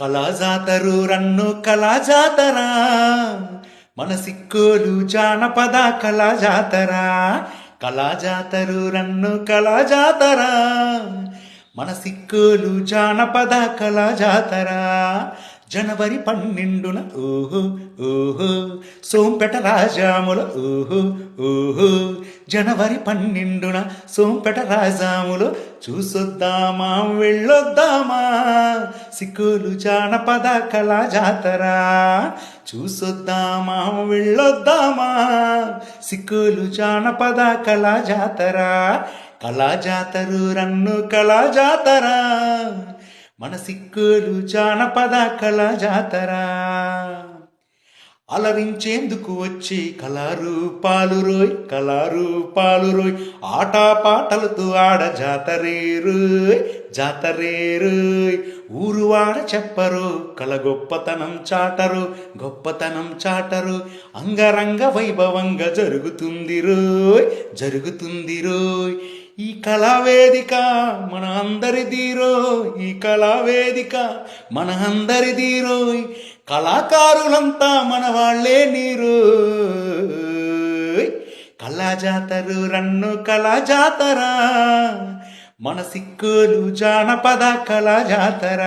కళా జాతరు రన్ను కళాజాతరా. మన సిక్కోలు జానపద కళా కళాజాతరు. కళా జాతరు రన్ను కళాజాతరా. మన సిక్కోలు జానపద కళాజాతరా. జనవరి పన్నెండున ఓహో ఓహో. సోంపెట రాజాముల ఓహో ఓహో. జనవరి పన్నెండున సోంపెట రాజాములు చూసొద్దామా వెళ్ళొద్దామా. సిక్కులు జానపద కళా జాతర. చూసొద్దామా వెళ్ళొద్దామా? సిక్కులు జానపద కళా జాతర. కళా జాతరు రన్ను కళా జాతర. మన సిక్కులు జానపద కళా జాతర. అలరించేందుకు వచ్చి కళారూపాలు రోయ్ కళారూపాలు రోయ్. ఆటపాటలతో ఆడ జాతరే జాతరేరు ఊరువాడ చెప్పరు కళ గొప్పతనం చాటరు గొప్పతనం చాటరు. అంగరంగ వైభవంగా జరుగుతుంది రోయ్ జరుగుతుంది రోయ్ ఈ కళావేదిక మన అందరి దీరో ఈ కళావేదిక మన అందరి రోయ్ కళాకారులంతా మన వాళ్ళే నీరు కళా జాతరు రన్ను కళా జాతరా మన సిక్కులు జానపద కళా జాతర